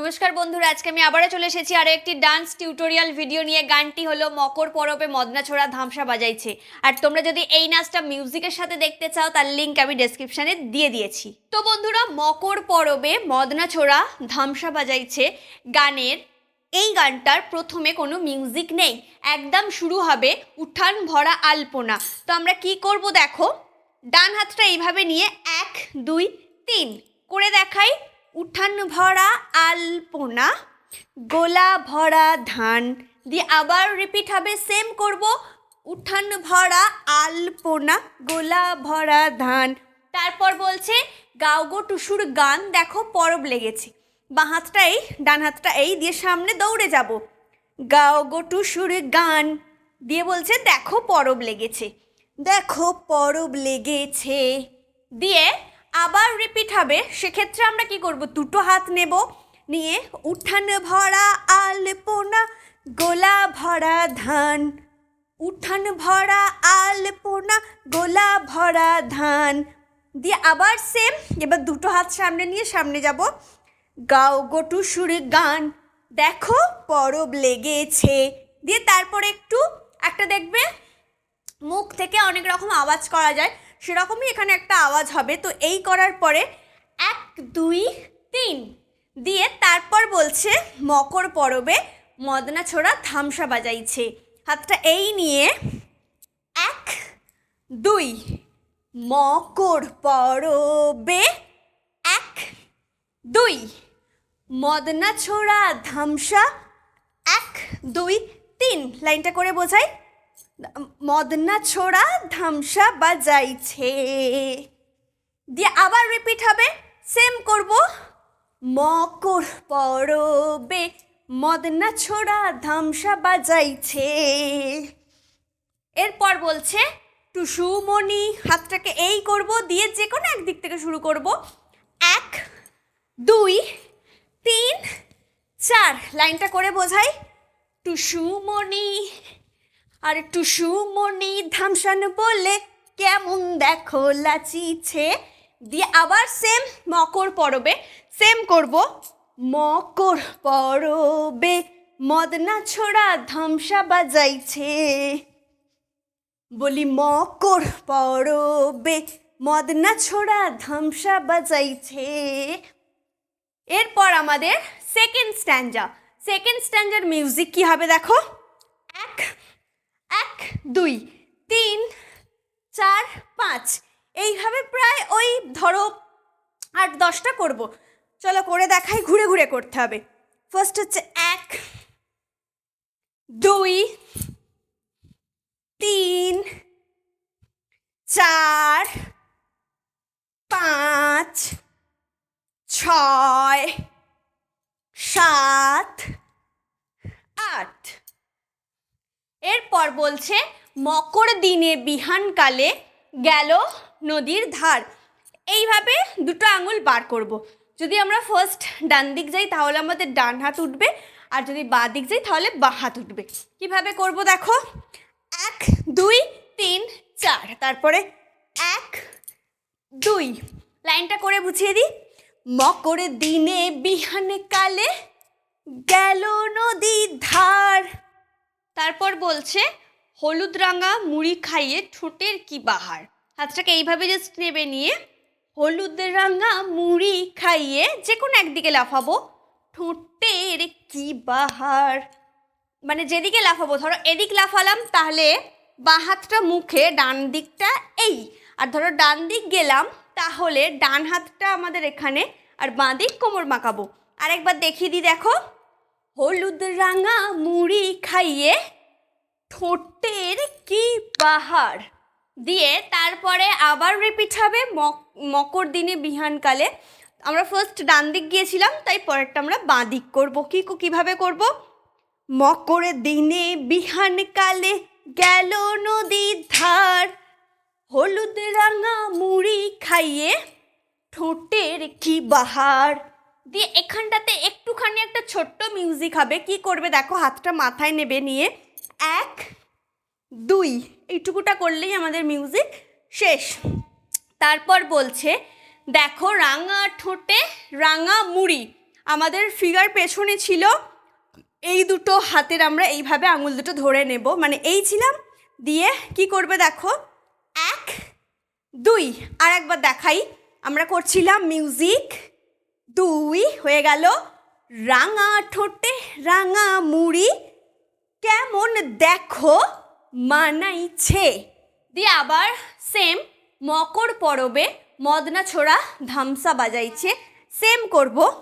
নমস্কার বন্ধুরা, আজকে আমি আবারও চলে এসেছি আরও একটি ডান্স টিউটোরিয়াল ভিডিও নিয়ে। গানটি হলো মকর পরবে মদনা ছোড়া ধামসা বাজাইছে। আর তোমরা যদি এই নাচটা মিউজিকের সাথে দেখতে চাও, তার লিঙ্ক আমি ডেসক্রিপশানে দিয়ে দিয়েছি। তো বন্ধুরা, মকর পরবে মদনা ছোড়া ধামসা বাজাইছে। গানের এই গানটার প্রথমে কোনো মিউজিক নেই। একদম শুরু হবে উঠান ভরা আলপনা। তো আমরা কি করব দেখো? ডান হাতটা এইভাবে নিয়ে এক, দুই, তিন করে দেখাই। উঠান ভরা আলপনা, গোলা ভরা ধান। দিয়ে আবার রিপিট হবে সেম করব। উঠান ভরা আলপনা, গোলা ভরা ধান। তারপর বলছে, গাও গো টুসুর গান, দেখো পরব লেগেছে। বাঁ হাতটা এই, ডান হাতটা এই, দিয়ে সামনে দৌড়ে যাব। গাও গো টুসুর গান। দিয়ে বলছে, দেখো পরব লেগেছে। দেখো পরব লেগেছে। দিয়ে আবার রিপিট হবে। সেক্ষেত্রে আমরা কি করব? দুটো হাত নেব। নিয়ে উঠান ভরা আলপনা, গোলা ভরা ধান। উঠান ভরা আলপনা, গোলা ভরা ধান। দিয়ে আবার সেম এবার দুটো হাত সামনে নিয়ে সামনে যাব। গাও গোটু সুরে গান। দেখো পরব লেগেছে। দিয়ে তারপরে একটু, একটা দেখবে, মুখ থেকে অনেক রকম আওয়াজ করা যায়। সেরকমই এখানে একটা আওয়াজ হবে। তো এই করার পরে এক, দুই, তিন দিয়ে তারপর বলছে, মকর পরবে, মদনা ছোড়া থামসা বাজাইছে। হাতটা এই নিয়ে এক, দুই, মকর পরবে, এক, দুই, মদনা ছোড়া ধামসা, এক, দুই, তিন। লাইনটা করে বোঝাই। মদনা ছোড়া ধামসা বাজাইছে। দিয়ে আবার রিপিট হবে সেম করব। মকর পরবে, মদনা ছোড়া ধামসা বাজাইছে। এরপর বলছে, টুসুমণি, হাতটাকে এই করব, দিয়ে যে কোনো একদিক থেকে শুরু করব। এক, দুই, তিন, চার, লাইনটা করে বোঝাই। টুসুমণি আর টুসুমণি ধামসান বলে, কেমন দেখো লাচিছে দিয়ে আবার সেম মকর পরবে সেম করব। মকর পরবে, মদনা ছোড়া ধামসা বাজাইছে। বলি, মকর পরবে, মদনা ছোড়া ধামসা বাজাইছে। এরপর আমাদের second standard second standard music কি হবে দেখো? এক এক, দুই, তিন, চার, পাঁচ। এইভাবে প্রায় ওই ধরো আট, দশটা করব। চলো করে দেখাই, ঘুরে ঘুরে করতে হবে। ফার্স্ট হচ্ছে এক, দুই, তিন, চার, পাঁচ, ছয়, সাত, আট। এরপর বলছে, মকর দিনে বিহানকালে গেল নদীর ধার। এইভাবে দুটো আঙুল বার করব। যদি আমরা ফার্স্ট ডান দিক যাই, তাহলে আমাদের ডান হাত উঠবে, আর যদি বাঁ দিক যাই, তাহলে বাঁ হাত উঠবে। কীভাবে করব দেখো? এক, দুই, তিন, চার। তারপরে এক, দুই। লাইনটা করে বুঝিয়ে দিই। মকর দিনে বিহান কালে গেল নদীর ধার। তারপর বলছে, হলুদ রাঙা মুড়ি খাইয়ে ঠোঁটের কি বাহার? হাতটাকে এইভাবে জাস্ট নেবে নিয়ে হলুদ রাঙা মুড়ি খাইয়ে যে কোনো একদিকে লাফাবো। ঠোঁটের কি বাহার? মানে যেদিকে লাফাবো, ধরো এদিক লাফালাম, তাহলে বাঁ হাতটা মুখে, ডান দিকটা এই। আর ধরো ডান দিক গেলাম, তাহলে ডান হাতটা আমাদের এখানে, আর বাঁ দিক কোমর মাখাবো। আরেকবার দেখিয়ে দিই, দেখো। হলুদ রাঙা মুড়ি খাইয়ে ঠোঁটের কি পাহাড় দিয়ে তারপরে আবার রিপিট হবে মক- মকর দিনে বিহানকালে। আমরা ফার্স্ট ডান দিক গিয়েছিলাম, তাই পরেরটা আমরা বাঁ দিক করব। কী কীভাবে করব? মকর দিনে বিহানকালে গেল নদীর ধার। হলুদ রাঙা মুড়ি খাইয়ে ঠোঁটের কি বাহার? দিয়ে এখানটাতে একটুখানি একটা ছোট্ট মিউজিক হবে। কি করবে দেখো, হাতটা মাথায় নেবে নিয়ে। এক, দুই, এইটুকুটা করলেই আমাদের মিউজিক শেষ। তারপর বলছে, দেখো রাঙা ঠোঁটে রাঙা মুড়ি। আমাদের ফিগার পেছনে ছিল, এই দুটো হাতের আমরা এইভাবে আঙুল দুটো ধরে নেব। মানে এই ছিলাম, দিয়ে কি করবে দেখো, এক, দুই। আর একবার দেখাই, আমরা করছিলাম মিউজিক দুই হয়ে গেল। রাঙা ঠোঁটে রাঙা মুড়ি। কেমন দেখো, মানাইছে। দিয়ে আবার সেম মকর পরবে, মদনা ছোড়া ধামসা বাজাইছে। সেম করব।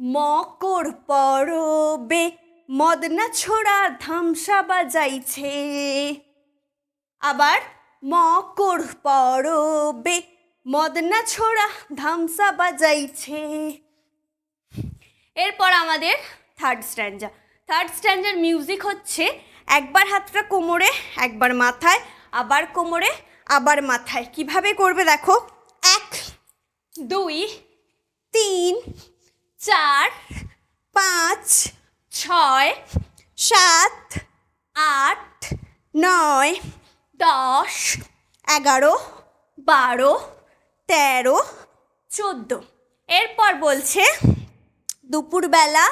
মকর পরবে, মদনা ছোড়া ধামসা বাজাইছে। আবার মকর পরবে মদনা ছোড়া ধামসা বাজাইছে। এরপর আমাদের third standard third standard music হচ্ছে, একবার হাতটা কোমরে, একবার মাথায়, আবার কোমরে, আবার মাথায়। কীভাবে করবে দেখো? এক, দুই, তিন, চার, পাঁচ, ছয়, সাত, আট, নয়, দশ, এগারো, বারো তেরো, চোদ্দ। এরপর বলছে, দুপুরবেলা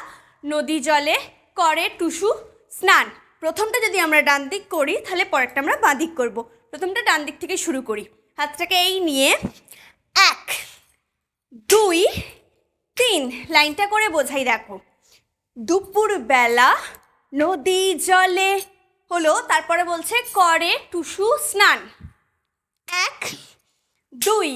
নদী জলে করে টুসু স্নান। প্রথমটা যদি আমরা ডান দিক করি, তাহলে পরেরটা আমরা বাঁ দিক করব। প্রথমটা ডান দিক থেকে শুরু করি। হাতটাকে এই নিয়ে এক, দুই, তিন। লাইনটা করে বোঝাই, দেখো। দুপুরবেলা নদী জলে হলো, তারপরে বলছে, করে টুসু স্নান। দুই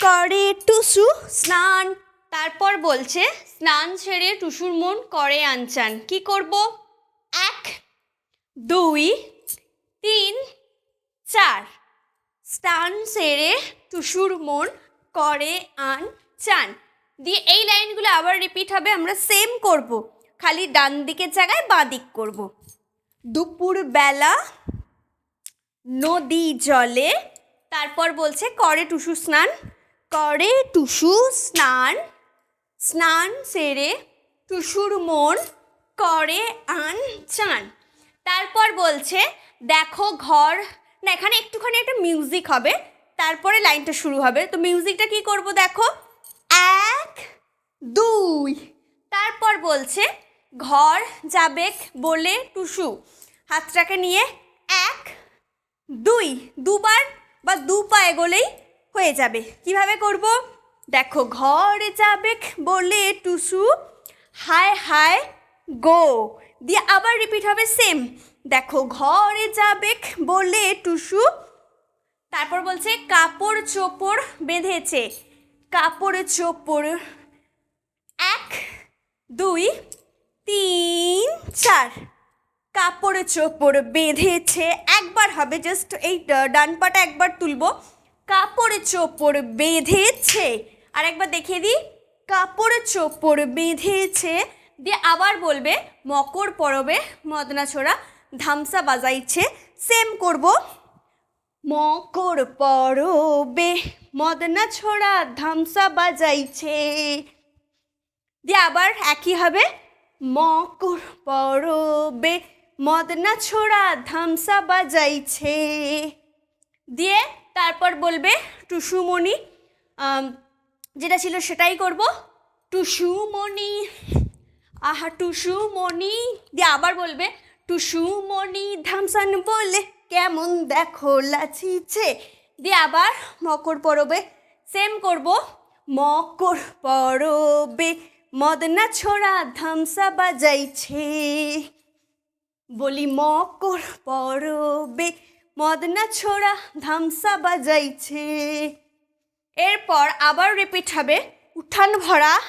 করে টুসু, স্নান। তারপর বলছে, স্নান ছেড়ে টুসুর মন করে আনচান। কি করব? এক, দুই, তিন, চার। স্নান সেরে টুসুর মন করে আন চান দিয়ে এই লাইনগুলো আবার রিপিট হবে, আমরা সেম করব। খালি ডান দিকের জায়গায় বাঁ দিক করব। দুপুরবেলা নদী জলে তারপর বলছে, করে টুসু স্নান। করে টুসু স্নান। স্নান সেরে টুসুর মন করে আন চান। তারপর বলছে, দেখো ঘর। না, এখানে একটুখানি একটা মিউজিক হবে। তারপরে লাইনটা শুরু হবে। তো মিউজিকটা কি করব দেখো? এক, দুই। তারপর বলছে, ঘর যাবেক বলে টুসু। হাতটাকে নিয়ে এক, দুই। দুবার বা দু পা এগোলেই হয়ে যাবে। কীভাবে করব? দেখো, ঘরে যাবে বলে টুসু, হায় হায়, গো। দিয়ে আবার রিপিট হবে সেম দেখো, ঘরে যাবে বলে টুসু, তারপর বলছে কাপড় চোপড় বেঁধেছে। কাপড় চোপড়, এক, দুই, তিন, চার। কাপড় চোপড় বেঁধেছে। একবার হবে জাস্ট এই ডান পাটা একবার তুলবো। কাপড় চোপড় বেঁধেছে। আর একবার দেখিয়ে দিই। কাপড় চোপড় বেঁধেছে। দিয়ে আবার বলবে, মকর পরবে, মদনা ছোড়া, ধামসা বাজাইছে। সেম করব। মকর পরবে, মদনা ছোড়া, ধামসা বাজাইছে। দিয়ে আবার একই হবে। মকর পরবে মদনা ছোড়া ধামসা বাজাইছে। দিয়ে তারপর বলবে টুসুমণি যেটা ছিল সেটাই করব। টুসুমণি, আহা টুসুমণি। দিয়ে আবার বলবে, টুসুমণি ধামসান বলে কেমন দেখো লাচিছে। দিয়ে আবার মকর পরবে সেম করব। মকর পরবে মদনা ছোড়া ধামসা বাজাইছে। বলি, মকর পরবে, মদনা ছোড়া ধামসা বাজাইছে। এরপর আবার রিপিট হবে, উঠান ভরা,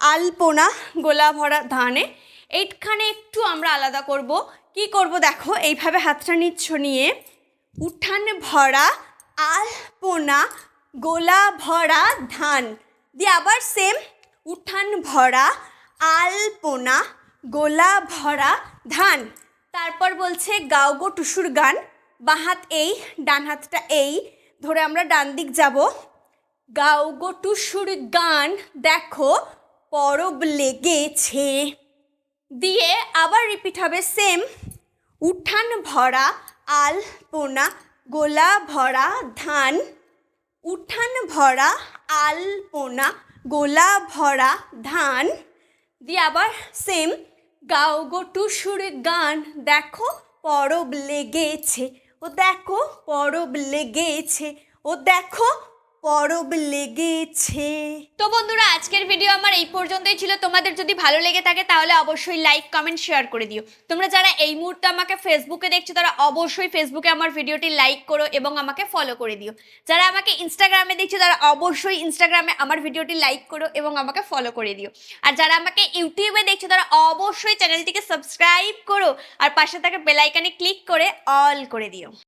আলপনা, গোলা ভরা ধানে। এইখানে একটু আমরা আলাদা করব। কি করব দেখো, এইভাবে হাতটা নিচ্ছ নিয়ে। উঠান ভরা, আলপনা, গোলা ভরা ধান। দিয়ে আবার সেম উঠান ভরা, আলপনা, গোলা ভরা ধান। তারপর বলছে, গাও গো টুসুর গান। বাঁ হাত এই, ডান হাতটা এই। ধরে আমরা ডান দিক যাব। গাও গো টুসুর গান, দেখো, পরব লেগেছে। দিয়ে আবার রিপিট হবে, সেম, উঠান ভরা আলপনা গোলা ভরা ধান। উঠান ভরা আলপনা গোলা ভরা ধান। দিয়ে আবার, সেম গাও গো টুসুর গান দেখো পরব লেগেছে। ও দেখো পরব লেগেছে। ও দেখো পরব লেগেছে। তো বন্ধুরা, আজকের ভিডিও আমার এই পর্যন্তই ছিল। তোমাদের যদি ভালো লেগে থাকে, তাহলে অবশ্যই লাইক কমেন্ট শেয়ার করে দিও। তোমরা যারা এই মুহূর্তে আমাকে ফেসবুকে দেখছ, তারা অবশ্যই ফেসবুকে আমার ভিডিওটি লাইক করো এবং আমাকে ফলো করে দিও। যারা আমাকে ইনস্টাগ্রামে দেখছ, তারা অবশ্যই ইনস্টাগ্রামে আমার ভিডিওটি লাইক করো এবং আমাকে ফলো করে দিও। আর যারা আমাকে ইউটিউবে দেখছ, তারা অবশ্যই চ্যানেলটিকে সাবস্ক্রাইব করো। আর পাশে থাকা বেল আইকনে ক্লিক করে অল করে দিও।